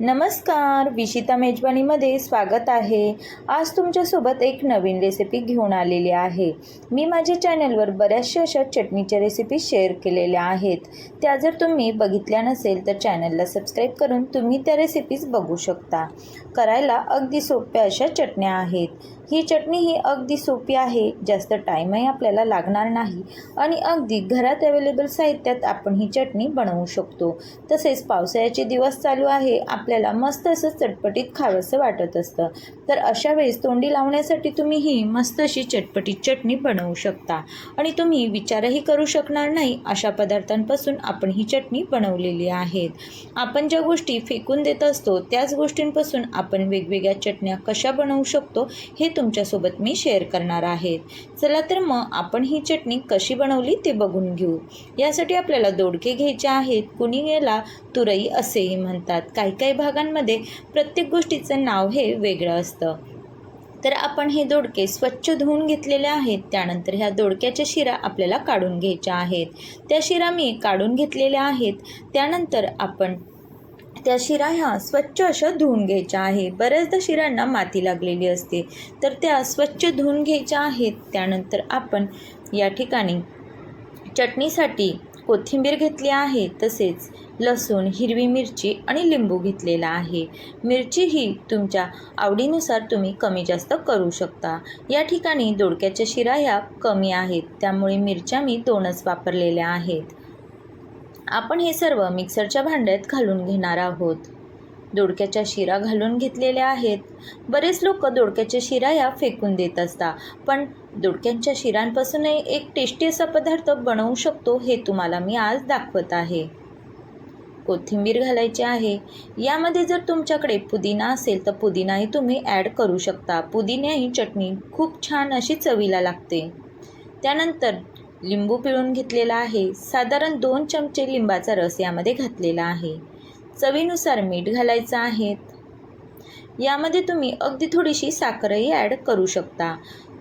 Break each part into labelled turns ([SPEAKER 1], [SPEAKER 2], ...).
[SPEAKER 1] नमस्कार विशिता मेजवानीमध्ये स्वागत आहे. आज तुमच्यासोबत एक नवीन रेसिपी घेऊन आलेली आहे. मी माझ्या चॅनलवर बऱ्याचशा अशा चटणीच्या रेसिपी शेअर केलेल्या आहेत. त्या जर तुम्ही बघितल्या नसेल तर चॅनलला सबस्क्राईब करून तुम्ही त्या रेसिपीज बघू शकता. करायला अगदी सोप्या अशा चटण्या आहेत. ही चटणी ही अगदी सोपी आहे जास्त टाईमही आपल्याला लागणार नाही आणि अगदी घरात अवेलेबल साहित्यात आपण ही चटणी बनवू शकतो. तसेच पावसाळ्याचे दिवस चालू आहे आपल्याला मस्त असं चटपटीत खावंसं वाटत असतं. तर अशा वेळेस तोंडी लावण्यासाठी तुम्ही ही मस्त अशी चटपटीत चटणी बनवू शकता. आणि तुम्ही विचारही करू शकणार नाही अशा पदार्थांपासून आपण ही चटणी बनवलेली आहेत. आपण ज्या गोष्टी फेकून देत असतो त्याच गोष्टींपासून आपण वेगवेगळ्या चटण्या कशा बनवू शकतो हे तुमच्यासोबत मी शेअर करणार आहेत. चला तर मग आपण ही चटणी कशी बनवली ते बघून घेऊ. यासाठी आपल्याला दोडके घ्यायचे आहेत. कुणी याला तुरई असेही म्हणतात. काही काही भागांमध्ये प्रत्येक गोष्टीचं नाव हे वेगळं असतं. तर आपण हे दोडके स्वच्छ धुवून घेतलेले आहेत. त्यानंतर ह्या दोडक्याच्या शिरा आपल्याला काढून घ्यायच्या आहेत. त्या शिरा मी काढून घेतलेल्या आहेत. त्यानंतर आपण त्या शिरा ह्या स्वच्छ अशा धुवून घ्यायच्या आहे बऱ्याचदा शिरांना माती लागलेली असते. तर त्या स्वच्छ धुवून घ्यायच्या आहेत. त्यानंतर आपण या ठिकाणी चटणीसाठी कोथिंबीर घेतली आहे. तसेच लसूण हिरवी मिरची आणि लिंबू घेतलेला आहे. मिरची ही तुमच्या आवडीनुसार तुम्ही कमी जास्त करू शकता. या ठिकाणी दोडक्याच्या शिरा ह्या कमी आहेत. त्यामुळे मिरच्या मी दोनच वापरलेल्या आहेत. आपण हे सर्व मिक्सरच्या भांड्यात घालून घेणार आहोत. दोडक्याच्या शिरा घालून घेतलेल्या आहेत. बरेच लोक दोडक्याच्या शिरा या फेकून देत असतात पण दोडक्यांच्या शिरांपासूनही एक टेस्टी असा पदार्थ बनवू शकतो हे तुम्हाला मी आज दाखवत आहे. कोथिंबीर घालायची आहे. यामध्ये जर तुमच्याकडे पुदिना असेल तर पुदिनाही तुम्ही ॲड करू शकता. पुदिन्याही चटणी खूप छान अशी चवीला लागते. त्यानंतर लिंबू पिळून घेतलेला आहे. साधारण दोन चमचे लिंबाचा रस यामध्ये घातलेला आहे. चवीनुसार मीठ घालायचं आहे. यामध्ये तुम्ही अगदी थोडीशी साखरही ॲड करू शकता.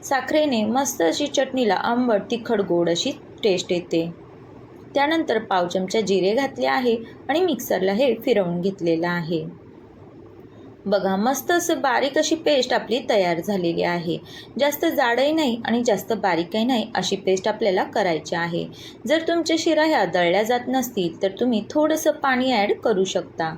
[SPEAKER 1] साखरेने मस्त अशी चटणीला आंबट तिखट गोड अशी टेस्ट येते. त्यानंतर पाव चमचा जिरे घातले आहे आणि मिक्सरला हे फिरवून घेतलेलं आहे. बघा मस्त असं बारीक अशी पेस्ट आपली तयार झालेली आहे. जास्त जाडही नाही आणि जास्त बारीकही नाही अशी पेस्ट आपल्याला करायची आहे. जर तुमच्या शिरा ह्या दळल्या जात नसतील तर तुम्ही थोडंसं पाणी ॲड करू शकता.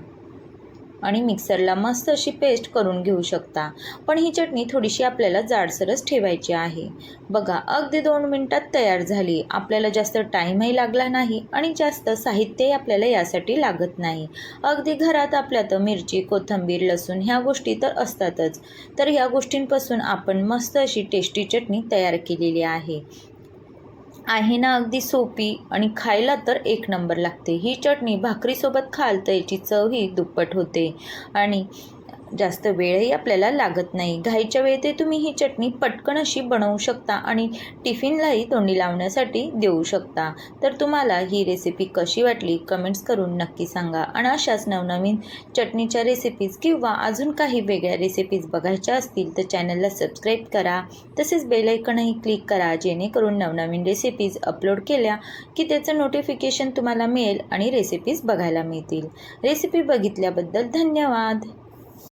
[SPEAKER 1] आणि मिक्सरला मस्त अशी पेस्ट करून घेऊ शकता. पण ही चटणी थोडीशी आपल्याला जाडसरच ठेवायची आहे. बघा अगदी दोन मिनटात तयार झाली. आपल्याला जास्त टाईमही लागला नाही आणि जास्त साहित्यही आपल्याला यासाठी लागत नाही. अगदी घरात आपल्या तर मिरची कोथिंबीर लसूण ह्या गोष्टी तर असतातच. तर ह्या गोष्टींपासून आपण मस्त अशी टेस्टी चटणी तयार केलेली आहे. आहे ना अगदी सोपी आणि खायला तर एक नंबर लागते. ही चटणी भाकरीसोबत खाल तर याची चवही दुप्पट होते. आणि जास्त वेळही आपल्याला लागत नाही. घाईच्या वेळेत तुम्ही ही चटणी पटकन अशी बनवू शकता आणि टिफिनलाही तोंडी लावण्यासाठी देऊ शकता. तर तुम्हाला ही रेसिपी कशी वाटली कमेंट्स करून नक्की सांगा. आणि अशाच नवनवीन चटणीच्या रेसिपीज किंवा अजून काही वेगळ्या रेसिपीज बघायच्या असतील तर चॅनलला सबस्क्राईब करा. तसेच बेलायकनही क्लिक करा जेणेकरून नवनवीन रेसिपीज अपलोड केल्या की त्याचं नोटिफिकेशन तुम्हाला मिळेल आणि रेसिपीज बघायला मिळतील. रेसिपी बघितल्याबद्दल धन्यवाद!